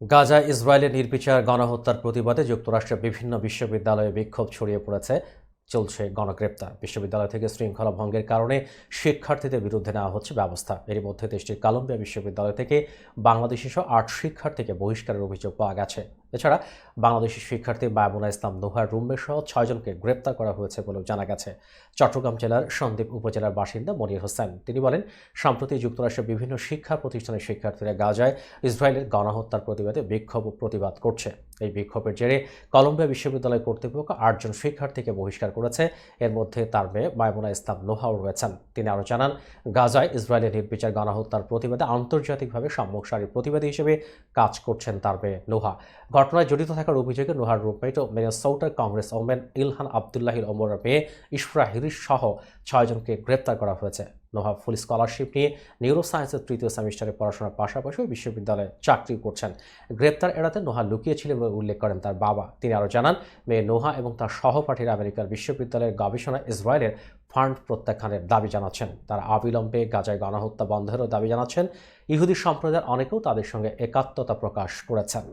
গাজা ইসরায়েলের নির্বিচার গণহত্যার প্রতিবাদে যুক্তরাষ্ট্রের বিভিন্ন বিশ্ববিদ্যালয়ে বিক্ষোভ ছড়িয়ে পড়েছে। চলছে গণগ্রেপ্তার। বিশ্ববিদ্যালয় থেকে শৃঙ্খলা ভঙ্গের কারণে শিক্ষার্থীদের বিরুদ্ধে নেওয়া হচ্ছে ব্যবস্থা। এর মধ্যে দেশটির কলম্বিয়া বিশ্ববিদ্যালয় থেকে বাংলাদেশি সহ আট শিক্ষার্থীকে বহিষ্কারের অভিযোগ পাওয়া গেছে। এছাড়া বাংলাদেশি শিক্ষার্থী বায়মুনা ইসলাম নোহার রুমমেট সহ ছয়জনকে গ্রেপ্তার করা হয়েছে বলেও জানা গেছে। চট্টগ্রাম জেলার সন্দ্বীপ উপজেলার বাসিন্দা মনির হোসেন। তিনি বলেন, সম্প্রতি যুক্তরাষ্ট্রের বিভিন্ন শিক্ষা প্রতিষ্ঠানের শিক্ষার্থীরা গাজায় ইসরায়েলের গণহত্যার প্রতিবাদে বিক্ষোভ প্রতিবাদ করছে। এই বিক্ষোভের জেরে কলম্বিয়া বিশ্ববিদ্যালয় কর্তৃপক্ষ আটজন শিক্ষার্থীকে বহিষ্কার করেছে। এর মধ্যে তার মেয়ে মায়মুনা ইসলাম নোহাও রয়েছেন। তিনি আরও জানান, গাজায় ইসরায়েলের নির্বিচার গণহত্যার প্রতিবাদে আন্তর্জাতিকভাবে সম্মুখ সারির প্রতিবাদী হিসেবে কাজ করছেন তার মেয়ে নোহা। ঘটনায় জড়িত থাকার অভিযোগে নোহার রুমমেট ও সৌটার কংগ্রেস ওমেন ইলহান আবদুল্লাহির ওমরের মেয়ে ইশফরা হিরিস সহ ছয়জনকে গ্রেপ্তার করা হয়েছে। নোহা ফুল স্কলারশিপ নিয়ে নিউরো সায়েন্সের তৃতীয় সেমিস্টারে পড়াশোনার পাশাপাশি বিশ্ববিদ্যালয়ে চাকরি করছেন। গ্রেপ্তার এড়াতে নোহা লুকিয়েছিলেন বলে উল্লেখ করেন তার বাবা। তিনি আরও জানান, মেয়ে নোহা এবং তার সহপাঠীরা আমেরিকার বিশ্ববিদ্যালয়ের গবেষণা ইসরায়েলের ফান্ড প্রত্যাখ্যানের দাবি জানাচ্ছেন। তারা অবিলম্বে গাজায় গণহত্যা বন্ধেরও দাবি জানাচ্ছেন। ইহুদি সম্প্রদায়ের অনেকেও তাদের সঙ্গে একাত্মতা প্রকাশ করেছেন।